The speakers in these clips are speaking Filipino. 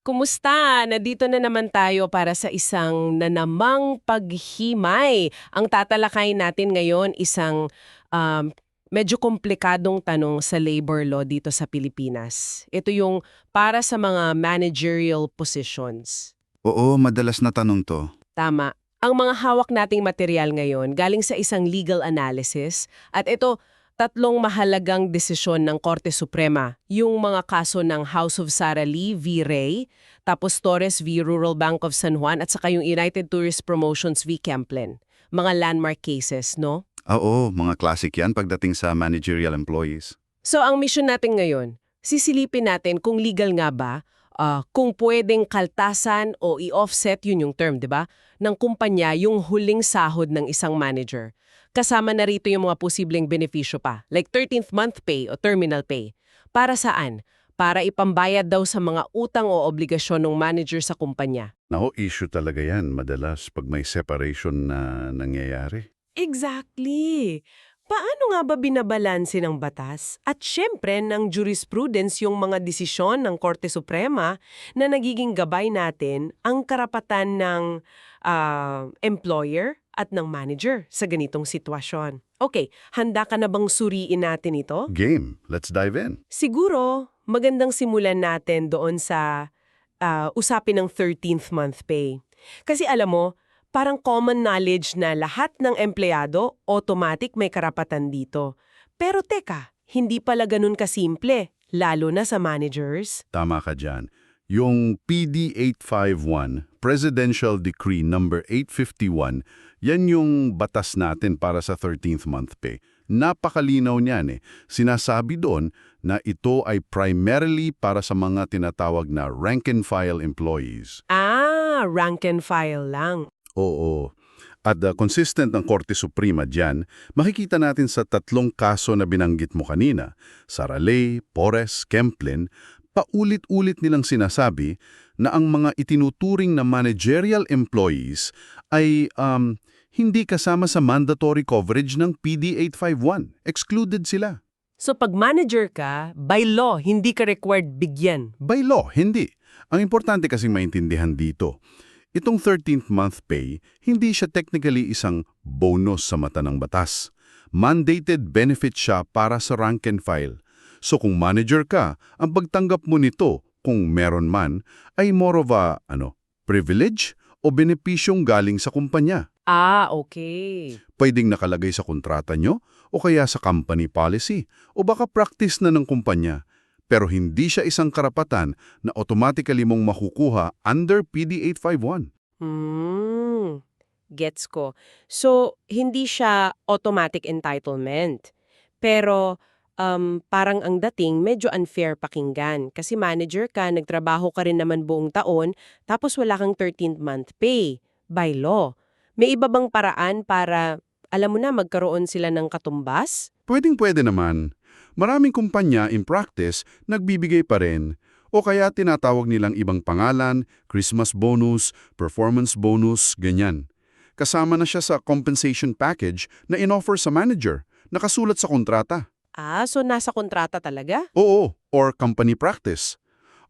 Kumusta? Nandito na naman tayo para sa isang nanamang paghimay. Ang tatalakayin natin ngayon isang um, medyo komplikadong tanong sa labor law dito sa Pilipinas. Ito yung para sa mga managerial positions. Oo, madalas na tanong to. Tama. Ang mga hawak nating material ngayon galing sa isang legal analysis at ito tatlong mahalagang desisyon ng Korte Suprema, yung mga kaso ng House of Sara Lee v. Ray, tapos Torres v. Rural Bank of San Juan at saka yung United Tourist Promotions v. Kemplin. Mga landmark cases, no? Oo, mga classic yan pagdating sa managerial employees. So ang mission natin ngayon, sisilipin natin kung legal nga ba, ah, kung pwedeng kaltasan o i-offset, yun yung term, di ba, ng kumpanya yung huling sahod ng isang manager. Kasama na rito yung mga posibleng benepisyo pa, like 13th month pay o terminal pay. Para saan? Para ipambayad daw sa mga utang o obligasyon ng manager sa kumpanya. Nako, issue talaga yan madalas pag may separation na nangyayari. Exactly. Paano nga ba binabalanse ng batas at syempre ng jurisprudence yung mga desisyon ng Korte Suprema na nagiging gabay natin ang karapatan ng ah, employer at ng manager sa ganitong sitwasyon? Okay, handa ka na bang suriin natin ito? Game, let's dive in. Siguro, magandang simulan natin doon sa ah, usapin ng 13th month pay. Kasi alam mo, parang common knowledge na lahat ng empleyado automatic may karapatan dito. Pero teka, hindi pala ganun kasimple, lalo na sa managers. Tama ka dyan. Yung PD 851, Presidential Decree number 851, yan yung batas natin para sa 13th month pay. Napakalinaw niyan eh. Sinasabi doon na ito ay primarily para sa mga tinatawag na rank-and-file employees. Ah, rank and file lang. Oo. At uh, consistent ng Korte Suprema dyan, makikita natin sa tatlong kaso na binanggit mo kanina, Saraley, Pores, Kemplin, paulit-ulit nilang sinasabi na ang mga itinuturing na managerial employees ay um, hindi kasama sa mandatory coverage ng PD 851. Excluded sila. So pag manager ka, by law, hindi ka required bigyan. By law, hindi. Ang importante kasing maintindihan dito, itong 13th month pay, hindi siya technically isang bonus sa mata ng batas. Mandated benefit siya para sa rank and file. So kung manager ka, ang pagtanggap mo nito, kung meron man, ay more of a, ano, privilege o benepisyong galing sa kumpanya. Ah, okay. Pwedeng nakalagay sa kontrata nyo o kaya sa company policy o baka practice na ng kumpanya. Pero hindi siya isang karapatan na automatically mong makukuha under PD 851. Hmm, gets ko. So, hindi siya automatic entitlement. Pero, um, parang ang dating medyo unfair pakinggan. Kasi manager ka, nagtrabaho ka rin naman buong taon, tapos wala kang 13th month pay by law. May iba bang paraan para, alam mo na, magkaroon sila ng katumbas? Pwedeng-pwede naman. Maraming kumpanya in practice nagbibigay pa rin o kaya tinatawag nilang ibang pangalan, Christmas bonus, performance bonus, ganyan. Kasama na siya sa compensation package na inoffer sa manager, nakasulat sa kontrata. Ah, so nasa kontrata talaga? Oo, or company practice.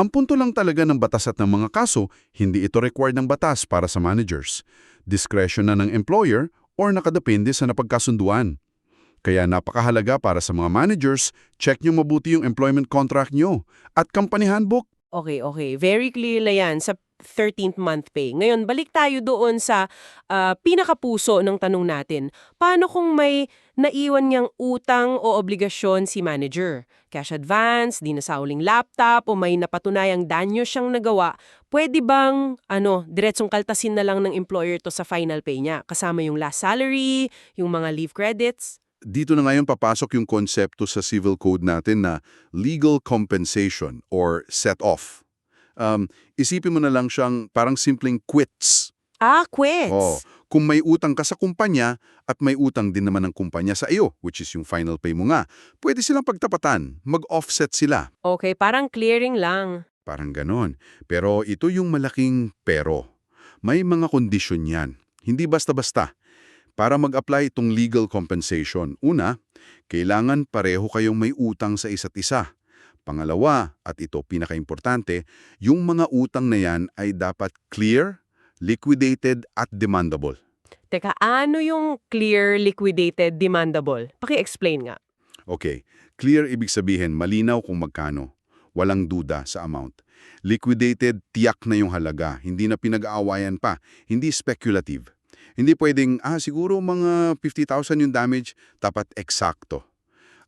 Ang punto lang talaga ng batas at ng mga kaso, hindi ito required ng batas para sa managers. Discretion na ng employer or nakadepende sa napagkasunduan. Kaya napakahalaga para sa mga managers, check nyo mabuti yung employment contract nyo at company handbook. Okay, okay. Very clear na yan sa 13th month pay. Ngayon, balik tayo doon sa ah, pinakapuso ng tanong natin. Paano kung may naiwan niyang utang o obligasyon si manager? Cash advance, di nasauling laptop, o may napatunayang danyo siyang nagawa, pwede bang, ano, diretsong kaltasin na lang ng employer to sa final pay niya? Kasama yung last salary, yung mga leave credits? Dito na ngayon papasok yung konsepto sa civil code natin na legal compensation or set-off. Um, isipin mo na lang siyang parang simpleng quits. Ah, quits! Oh, kung may utang ka sa kumpanya at may utang din naman ng kumpanya sa iyo, which is yung final pay mo nga, pwede silang pagtapatan, mag-offset sila. Okay, parang clearing lang. Parang ganon. Pero ito yung malaking pero. May mga kondisyon yan. Hindi basta-basta. Para mag-apply itong legal compensation, una, kailangan pareho kayong may utang sa isa't isa. Pangalawa, at ito pinakaimportante, yung mga utang na yan ay dapat clear, liquidated at demandable. Teka, ano yung clear, liquidated, demandable? Paki-explain nga. Okay, clear ibig sabihin malinaw kung magkano. Walang duda sa amount. Liquidated, tiyak na yung halaga. Hindi na pinag-aawayan pa. Hindi speculative. Hindi pwedeng, ah, siguro mga 50,000 yung damage, dapat eksakto.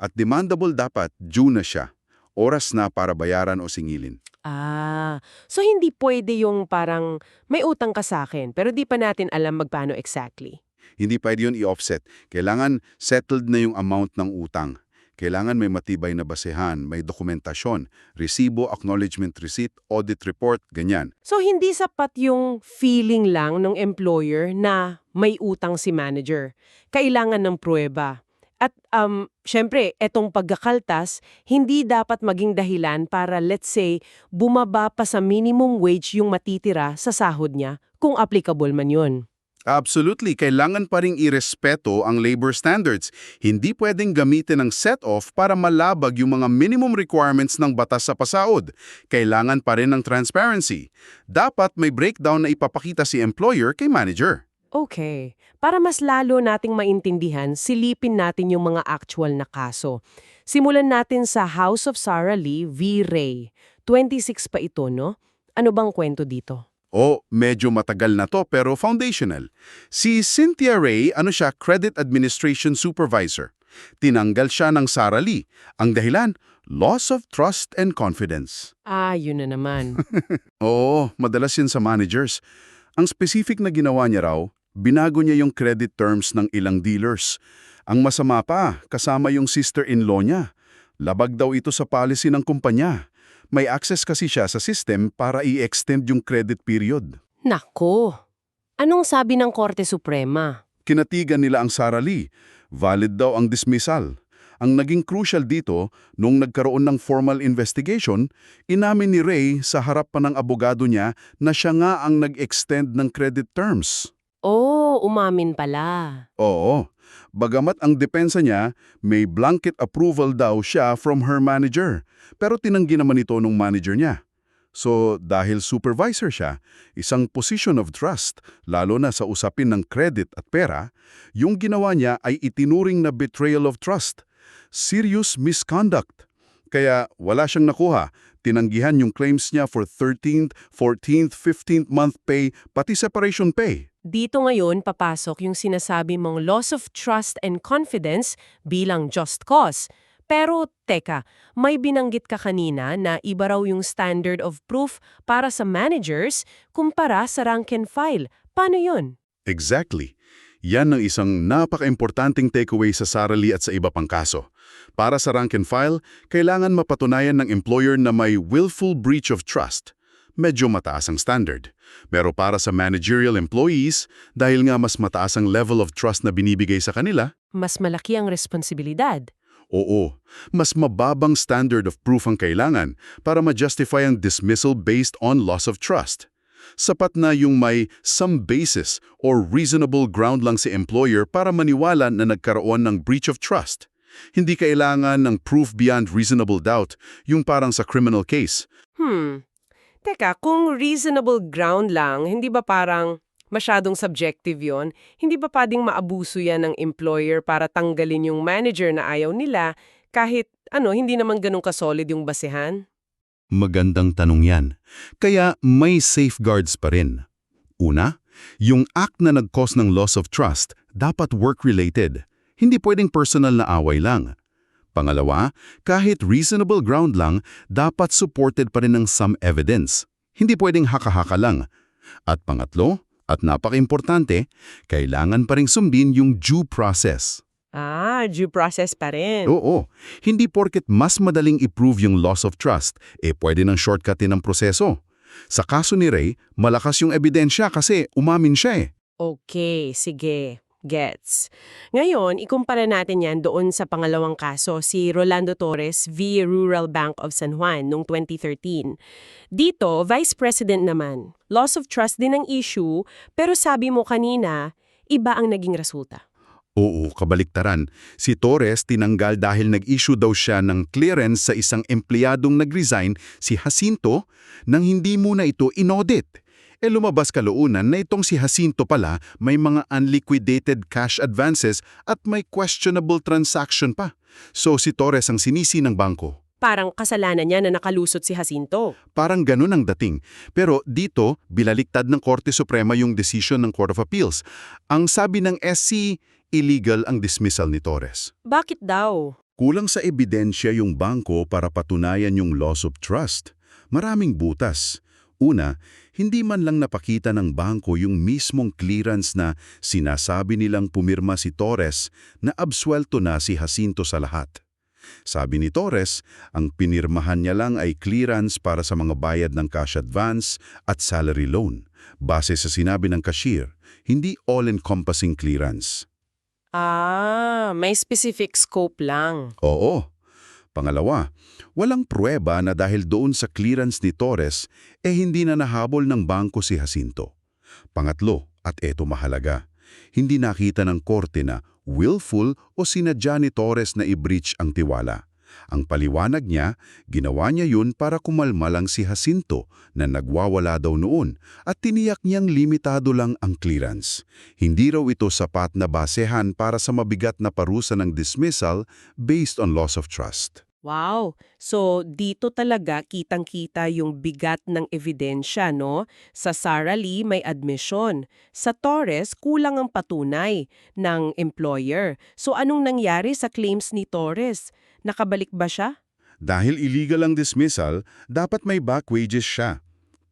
At demandable dapat, due na siya. Oras na para bayaran o singilin. Ah, so hindi pwede yung parang may utang ka sa akin pero di pa natin alam magpaano exactly. Hindi pwede yun i-offset. Kailangan settled na yung amount ng utang. Kailangan may matibay na basehan, may dokumentasyon, resibo, acknowledgement receipt, audit report, ganyan. So hindi sapat yung feeling lang ng employer na may utang si manager. Kailangan ng pruweba. At um, syempre, etong pagkakaltas, hindi dapat maging dahilan para let's say, bumaba pa sa minimum wage yung matitira sa sahod niya, kung applicable man yun. Absolutely, kailangan pa ring irespeto ang labor standards. Hindi pwedeng gamitin ang set-off para malabag yung mga minimum requirements ng batas sa pasaod. Kailangan pa rin ng transparency. Dapat may breakdown na ipapakita si employer kay manager. Okay. Para mas lalo nating maintindihan, silipin natin yung mga actual na kaso. Simulan natin sa House of Sarah Lee v. Ray. 26 pa ito, no? Ano bang kwento dito? O medyo matagal na to pero foundational. Si Cynthia Ray, ano siya, Credit Administration Supervisor. Tinanggal siya ng Sara Lee. Ang dahilan, loss of trust and confidence. Ah, yun na naman. Oo, madalas yun sa managers. Ang specific na ginawa niya raw, binago niya yung credit terms ng ilang dealers. Ang masama pa, kasama yung sister-in-law niya. Labag daw ito sa policy ng kumpanya. May access kasi siya sa system para i-extend yung credit period. Nako! Anong sabi ng Korte Suprema? Kinatigan nila ang Sara Lee. Valid daw ang dismissal. Ang naging crucial dito, nung nagkaroon ng formal investigation, inamin ni Ray sa harap pa ng abogado niya na siya nga ang nag-extend ng credit terms. Oh, umamin pala. Oo. Bagamat ang depensa niya, may blanket approval daw siya from her manager. Pero tinanggi naman ito ng manager niya. So, dahil supervisor siya, isang position of trust, lalo na sa usapin ng credit at pera, yung ginawa niya ay itinuring na betrayal of trust. Serious misconduct. Kaya wala siyang nakuha. Tinanggihan yung claims niya for 13th, 14th, 15th month pay, pati separation pay. Dito ngayon papasok yung sinasabi mong loss of trust and confidence bilang just cause. Pero teka, may binanggit ka kanina na iba raw yung standard of proof para sa managers kumpara sa rank and file. Paano yun? Exactly. Yan ang isang napaka-importanting takeaway sa Sara Lee at sa iba pang kaso. Para sa rank and file, kailangan mapatunayan ng employer na may willful breach of trust. Medyo mataas ang standard. Pero para sa managerial employees, dahil nga mas mataas ang level of trust na binibigay sa kanila, Mas malaki ang responsibilidad. oo, mas mababang standard of proof ang kailangan para ma-justify ang dismissal based on loss of trust. Sapat na yung may some basis or reasonable ground lang si employer para maniwala na nagkaroon ng breach of trust. Hindi kailangan ng proof beyond reasonable doubt, yung parang sa criminal case. Hmm. Teka, kung reasonable ground lang, hindi ba parang masyadong subjective yon? Hindi ba pwedeng maabuso yan ng employer para tanggalin yung manager na ayaw nila kahit ano, hindi naman ganun kasolid yung basehan? Magandang tanong yan. Kaya may safeguards pa rin. Una, yung act na nag-cause ng loss of trust dapat work-related. Hindi pwedeng personal na away lang. Pangalawa, kahit reasonable ground lang, dapat supported pa rin ng some evidence. Hindi pwedeng haka-haka lang. At pangatlo, at napaka-importante, kailangan pa rin sundin yung due process. Ah, due process pa rin. Oo, hindi porket mas madaling i-prove yung loss of trust, eh pwede nang shortcutin ang proseso. Sa kaso ni Ray, malakas yung ebidensya kasi umamin siya eh. Okay, sige. Gets. Ngayon, ikumpara natin yan doon sa pangalawang kaso, si Rolando Torres v. Rural Bank of San Juan noong 2013. Dito, Vice President naman. Loss of trust din ang issue, pero sabi mo kanina, iba ang naging resulta. Oo, kabaliktaran. Si Torres tinanggal dahil nag-issue daw siya ng clearance sa isang empleyadong nag-resign, si Jacinto, nang hindi muna ito inaudit. E lumabas kaloonan na itong si Jacinto pala may mga unliquidated cash advances at may questionable transaction pa. So si Torres ang sinisi ng bangko. Parang kasalanan niya na nakalusot si Jacinto. Parang ganun ang dating. Pero dito, bilaliktad ng Korte Suprema yung decision ng Court of Appeals. Ang sabi ng SC, illegal ang dismissal ni Torres. Bakit daw? Kulang sa ebidensya yung bangko para patunayan yung loss of trust. Maraming butas. Una, hindi man lang napakita ng bangko yung mismong clearance na sinasabi nilang pumirma si Torres na absuelto na si Jacinto sa lahat. Sabi ni Torres, ang pinirmahan niya lang ay clearance para sa mga bayad ng cash advance at salary loan. Base sa sinabi ng cashier, hindi all-encompassing clearance. Ah, may specific scope lang. Oo. Pangalawa, walang pruweba na dahil doon sa clearance ni Torres, eh hindi na nahabol ng bangko si Jacinto. Pangatlo, at eto mahalaga, hindi nakita ng korte na willful o sinadya ni Torres na i-breach ang tiwala. Ang paliwanag niya, ginawa niya yun para kumalma lang si Jacinto na nagwawala daw noon at tiniyak niyang limitado lang ang clearance. Hindi raw ito sapat na basehan para sa mabigat na parusa ng dismissal based on loss of trust. Wow! So, dito talaga kitang-kita yung bigat ng ebidensya, no? Sa Sara Lee may admission. Sa Torres, kulang ang patunay ng employer. So, anong nangyari sa claims ni Torres? Nakabalik ba siya? Dahil illegal ang dismissal, dapat may back wages siya.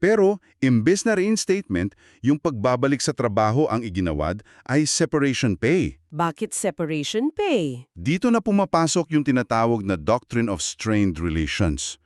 Pero, imbes na reinstatement, yung pagbabalik sa trabaho ang iginawad ay separation pay. Bakit separation pay? Dito na pumapasok yung tinatawag na Doctrine of Strained Relations.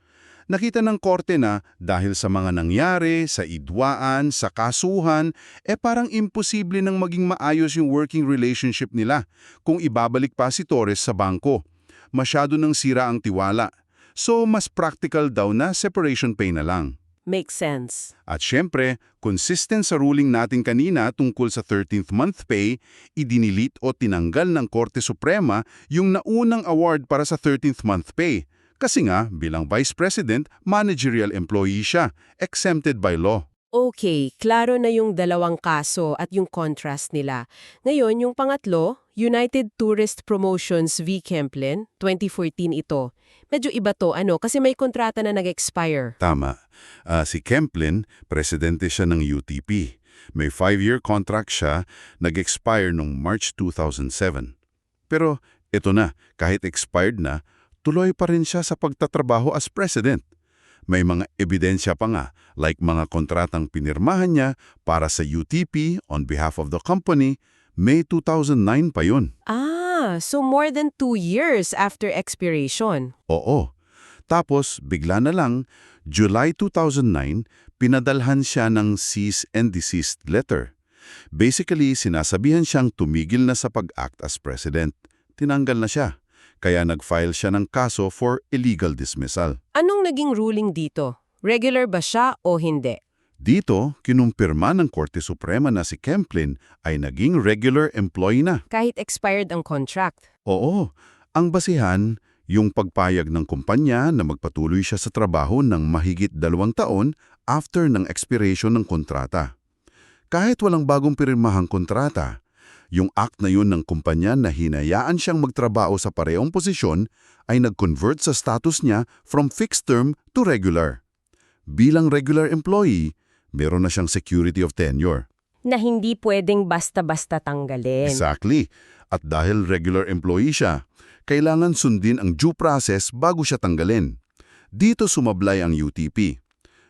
Nakita ng korte na dahil sa mga nangyari, sa idwaan, sa kasuhan, eh parang imposible nang maging maayos yung working relationship nila kung ibabalik pa si Torres sa bangko. Masyado nang sira ang tiwala. So mas practical daw na separation pay na lang. Makes sense. At syempre, consistent sa ruling natin kanina tungkol sa 13th month pay, idinilit o tinanggal ng Korte Suprema yung naunang award para sa 13th month pay. Kasi nga, bilang Vice President, managerial employee siya, exempted by law. Okay, klaro na yung dalawang kaso at yung contrast nila. Ngayon, yung pangatlo, United Tourist Promotions v. Kemplin, 2014 ito. Medyo iba to, ano, kasi may kontrata na nag-expire. Tama. Ah, si Kemplin, presidente siya ng UTP. May five-year contract siya, nag-expire noong March 2007. Pero ito na, kahit expired na, tuloy pa rin siya sa pagtatrabaho as president. May mga ebidensya pa nga, like mga kontratang pinirmahan niya para sa UTP on behalf of the company, May 2009 pa yun. Ah, so more than two years after expiration. Oo. Tapos, bigla na lang, July 2009, pinadalhan siya ng cease and desist letter. Basically, sinasabihan siyang tumigil na sa pag-act as president. Tinanggal na siya. Kaya nag-file siya ng kaso for illegal dismissal. Anong naging ruling dito? Regular ba siya o hindi? Dito, kinumpirma ng Korte Suprema na si Kemplin ay naging regular employee na. Kahit expired ang contract. Oo, ang basihan, yung pagpayag ng kumpanya na magpatuloy siya sa trabaho ng mahigit dalawang taon after ng expiration ng kontrata. Kahit walang bagong pirmahang kontrata, yung act na yun ng kumpanya na hinayaan siyang magtrabaho sa parehong posisyon ay nag-convert sa status niya from fixed term to regular. Bilang regular employee, meron na siyang security of tenure. Na hindi pwedeng basta-basta tanggalin. Exactly. At dahil regular employee siya, kailangan sundin ang due process bago siya tanggalin. Dito sumablay ang UTP.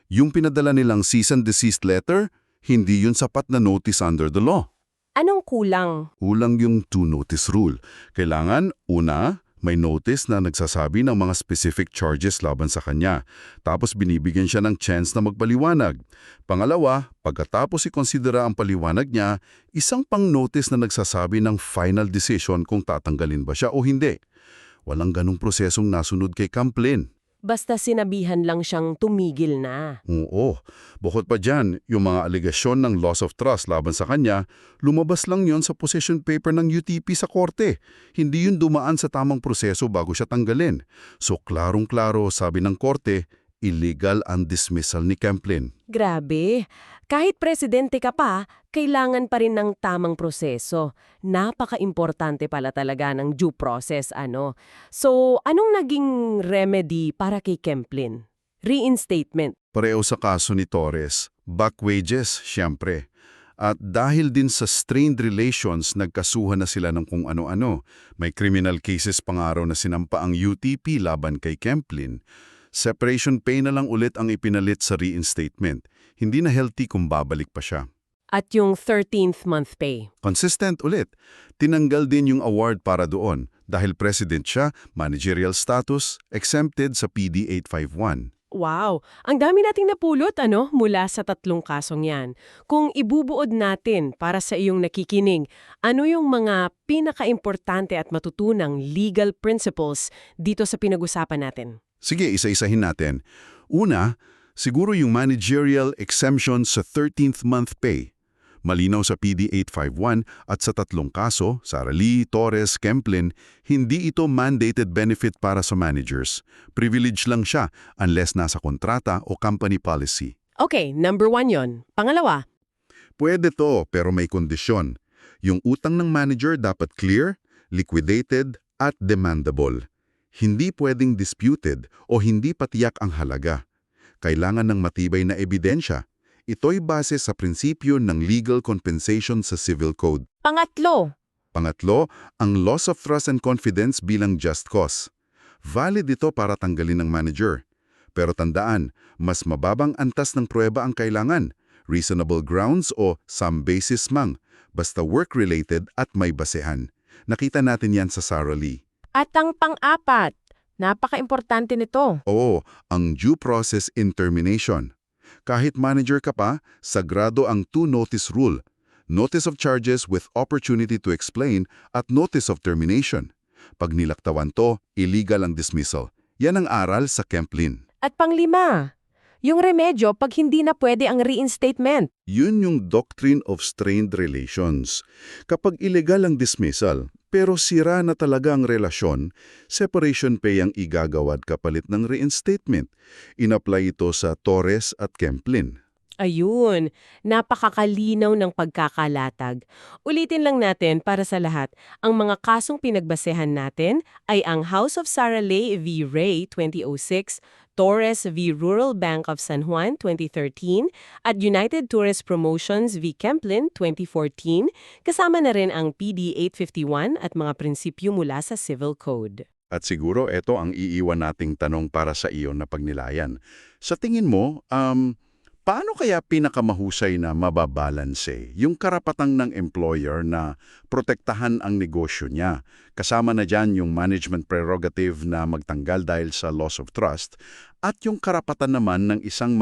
Yung pinadala nilang cease and desist letter, hindi yun sapat na notice under the law. Anong kulang? Ulang yung two-notice rule. Kailangan, una, may notice na nagsasabi ng mga specific charges laban sa kanya. Tapos binibigyan siya ng chance na magpaliwanag. Pangalawa, pagkatapos ikonsidera ang paliwanag niya, isang pang notice na nagsasabi ng final decision kung tatanggalin ba siya o hindi. Walang ganong prosesong nasunod kay Kamplin. Basta sinabihan lang siyang tumigil na. Oo. Bukod pa dyan, yung mga aligasyon ng loss of trust laban sa kanya, lumabas lang yon sa position paper ng UTP sa korte. Hindi yun dumaan sa tamang proseso bago siya tanggalin. So klarong-klaro, sabi ng korte, illegal ang dismissal ni Kemplin. Grabe. Kahit presidente ka pa, kailangan pa rin ng tamang proseso. Napaka-importante pala talaga ng due process, ano. So, anong naging remedy para kay Kemplin? Reinstatement. Pareho sa kaso ni Torres, back wages, syempre. At dahil din sa strained relations, nagkasuhan na sila ng kung ano-ano. May criminal cases pangaraw na sinampa ang UTP laban kay Kemplin. Separation pay na lang ulit ang ipinalit sa reinstatement. Hindi na healthy kung babalik pa siya. At yung 13th month pay. Consistent ulit. Tinanggal din yung award para doon dahil president siya, managerial status, exempted sa PD 851. Wow! Ang dami nating napulot, ano, mula sa tatlong kasong yan. Kung ibubuod natin para sa iyong nakikinig, ano yung mga pinaka-importante at matutunang legal principles dito sa pinag-usapan natin? Sige, isa-isahin natin. Una, siguro yung managerial exemption sa 13th month pay. Malinaw sa PD 851 at sa tatlong kaso, Sara Lee, Torres, Kemplin, hindi ito mandated benefit para sa managers. Privilege lang siya unless nasa kontrata o company policy. Okay, number one yon. Pangalawa, Pwede to pero may kondisyon. Yung utang ng manager dapat clear, liquidated, at demandable. Hindi pwedeng disputed o hindi patiyak ang halaga. Kailangan ng matibay na ebidensya. Ito'y base sa prinsipyo ng legal compensation sa Civil Code. pangatlo, Pangatlo, ang loss of trust and confidence bilang just cause. Valid ito para tanggalin ng manager. Pero tandaan, mas mababang antas ng pruweba ang kailangan, reasonable grounds o some basis mang, basta work-related at may basehan. Nakita natin yan sa Sarah Lee. At ang pang-apat, napaka-importante nito. Oo, ang due process in termination. Kahit manager ka pa, sagrado ang two-notice rule. Notice of charges with opportunity to explain at notice of termination. Pag nilaktawan to, illegal ang dismissal. Yan ang aral sa Kemplin. At panglima, yung remedyo pag hindi na pwede ang reinstatement. Yun yung doctrine of strained relations. Kapag illegal ang dismissal, pero sira na talaga ang relasyon, separation pay ang igagawad kapalit ng reinstatement. Inapply ito sa Torres at Kemplin. Ayun, napakakalinaw ng pagkakalatag. Ulitin lang natin para sa lahat, ang mga kasong pinagbasehan natin ay ang House of Sara Ley v. Ray 2006, Torres v. Rural Bank of San Juan 2013, at United Tourist Promotions v. Kemplin 2014, kasama na rin ang PD 851 at mga prinsipyo mula sa Civil Code. At siguro ito ang iiwan nating tanong para sa iyo na pagnilayan. Sa tingin mo, um, paano kaya pinakamahusay na mababalanse yung karapatang ng employer na protektahan ang negosyo niya? Kasama na dyan yung management prerogative na magtanggal dahil sa loss of trust at yung karapatan naman ng isang